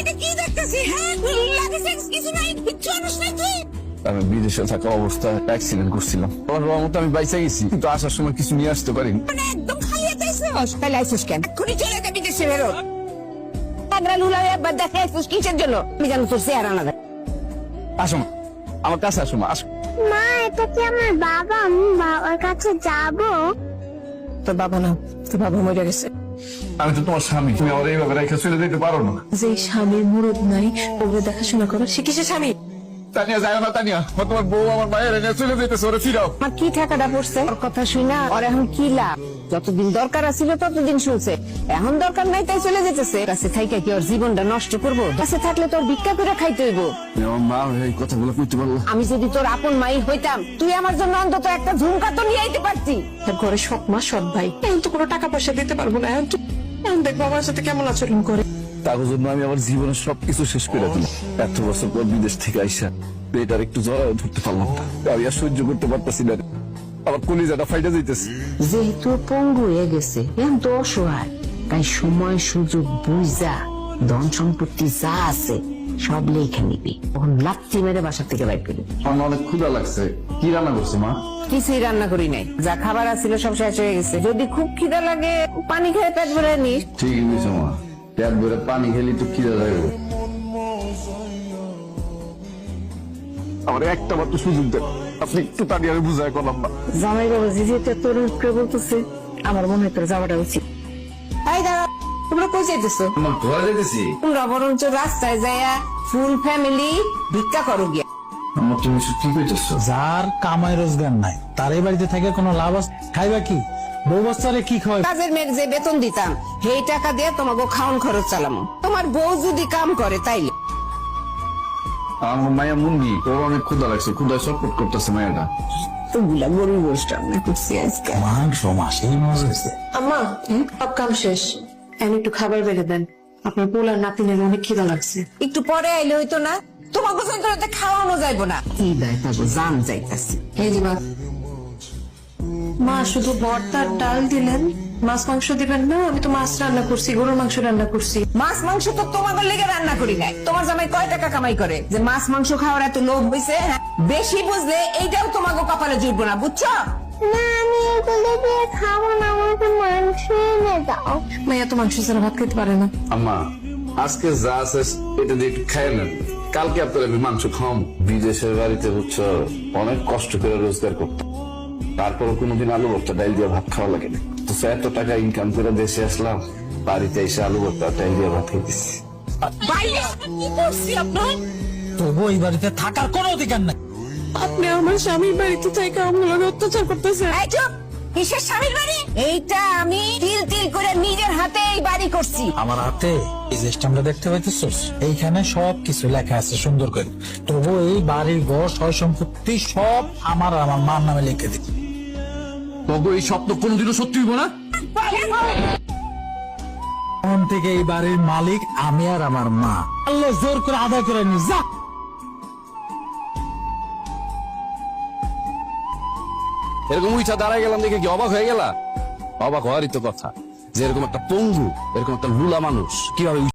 এটা কি দেখতেছি হ্যাঁ? কিছু নাই কিচ্ছু আনিস নাই তুই। আমি বিদেশে থাকা অবস্থায় অ্যাক্সিডেন্ট করছিলাম। আমার রহমত আমি বাইসে গেছি কিন্তু আসার সময় কিছু নিয়ে আসতে পারিনি। মানে একদম খালি হাতে আইসস তাহলে আইসস কেন? এক্ষুনি চলে যাবি দেশে বেরো। আগ্রা লুলা একবার দেখে আইসস কিসের জন্য? আমি জানো তোর চেহারা না আসো মা। আমার কাছে আসো মা আসো। মা এটা কি আমার বাবা? আমি বাবার কাছে যাব? তোর বাবা না তোর বাবা মরে গেছে। আমি তো তোমার স্বামী। তুমি আমার এইভাবে রেখে চলে যেতে পারো না। যে স্বামীর মুরদ নাই ওগুলো দেখাশোনা করো, সে কিসে স্বামী? তানিয়া যায় না তানিয়া। ও তোমার বউ আমার মায়ের এনে চলে যেতেছে ওরে ফিরাও। আমার কি ঠাকাটা পড়ছে? ওর কথা ওর এখন কি লাভ? যতদিন দরকার আছিল ততদিন শুনছে এখন দরকার নাই তাই চলে যেতেছে কাছে থাইকা কি ওর জীবনটা নষ্ট করব? কাছে থাকলে তোর ভিক্ষা করে খাইতে হইব। মা এই কথাগুলো কইতে পারল। আমি যদি তোর আপন মাই হইতাম তুই আমার জন্য অন্তত একটা ঝুমকা তো নিয়ে আইতে পারতি। তার ঘরে সৎ মা সৎ ভাই। এখন তো কোনো টাকা পয়সা দিতে পারব না। এখন দেখব আমার সাথে কেমন আচরণ করে। তার জন্য আমি আমার জীবনের সবকিছু শেষ করে দিলাম এত বছর পর বিদেশ থেকে আইসা এটার একটু জড়ায় ধরতে পারলাম না। আমি আর সহ্য করতে পারতেছি না। আমার কলিজাটা ফাইটা যাইতেছে। যেহেতু পঙ্গু হয়ে গেছে এখন তো অসহায় তাই সময় সুযোগ বুঝা ধন সম্পত্তি যা আছে সব লেখে নিবি। তখন লাত্তি মেরে বাসা থেকে বাইর করবি আমার অনেক ক্ষুধা লাগছে। কি রান্না করছ মা? কিছুই রান্না করি নাই। যা খাবার আছিল সব শেষ হয়ে গেছে। যদি খুব খিদা লাগে পানি খেয়ে পেট ভরে নিস। ঠিকই বুঝছ মা। পেট ভরে পানি খেলি তো খিদা আমার একটা মাত্র সুযোগ দেন। আপনি একটু তাড়ি আমি বুঝাই করলাম না। জামাই বাবা যেটা তোর উপরে বলতেছে? আমার মনে হয় তোর যাওয়াটা উচিত। এই দাঁড়া তোমরা কই যাইতেছো? আমার ঘরে যেতেছি তোমরা বরঞ্চ রাস্তায় যাইয়া ফুল ফ্যামিলি ভিক্ষা করো গিয়া। আমার তুমি কি কইতেছো? যার কামাই রোজগার নাই তার এই বাড়িতে থেকে কোনো লাভ আছে? খাইবা কি? কি কাজের মেয়ের যে বেতন দিতাম সেই টাকা দিয়ে তোমাকে খাওন খরচ চালামো। তোমার বউ যদি কাম করে তাইলে। আমার মায়া মুন্ডি অনেক ক্ষুধা লাগছে সটপট করতেছে মায়াটা। তোগুলা গরিব গোষ্ঠ করছি আজকে। মাংস মাস এই মাছ হয়েছে আম্মা সব কাম শেষ। এখন একটু খাবার বেড়ে দেন। আপনার পোলার নাতিনের অনেক খিদা লাগছে। একটু পরে আইলে হইতো না তোমাকে খাওয়ানো যাইবো না। কি দেয় তারপর জান যাইতাছে। এই যে ভাত। মা শুধু ভর্তার ডাল দিলেন। মাছ মাংস দিবেন না আমি তো মাছ রান্না করছি গরুর মাংস রান্না করছি। মাছ মাংস তো তোমাদের লেগে রান্না করি নাই। তোমার জামাই কয় টাকা কামাই করে? যে মাছ মাংস খাওয়ার এত লোভ হইছে হ্যাঁ? বেশি বুঝলে এইটাও তোমাকে কপালে জুটবো না বুঝছ? না আমি এগুলো দিয়ে খাব না আমাকে মাংস এনে দাও। মাইয়া তো মাংস ছাড়া ভাত খেতে পারে না। আম্মা আজকে যা আছে এটা দিয়ে খাই নেন। কালকে আপনার আমি মাংস খাম বিদেশের বাড়িতে বুঝছ? অনেক কষ্ট করে রোজগার করতাম। তারপরে কোনোদিন আলু ভর্তা ডাল দিয়ে ভাত খাওয়া লাগে না। তো এত টাকা ইনকাম করে দেশে আসলাম বাড়িতে এসে আলু ভর্তা ডাল দিয়ে ভাত আপনার? তবু এই বাড়িতে থাকার কোনো অধিকার নাই। আপনি আমার স্বামীর বাড়িতে থেকে আমার অত্যাচার করতেছেন। কিসের স্বামীর বাড়ি? এইটা আমি তিল তিল করে নিজের হাতে এই বাড়ি করছি। আমার হাতে এই যে স্ট্যাম্পটা দেখতে পাইতেছিস? এইখানে সব কিছু লেখা আছে সুন্দর করে। তবু এই বাড়ির ঘর সয় সম্পত্তি সব আমার আমার মার নামে লিখে দিচ্ছি। তবু এই স্বপ্ন কোনোদিনও সত্যি হইব না? তখন থেকে এই বাড়ির মালিক আমি আর আমার মা। আল্লাহ জোর করে আদায় করে নি যা। এরকম উইঠা দাঁড়ায় গেলাম দেখে কি অবাক হয়ে গেলা? অবাক হওয়ারই তো কথা। যে এরকম একটা পঙ্গু এরকম একটা লুলা মানুষ কীভাবে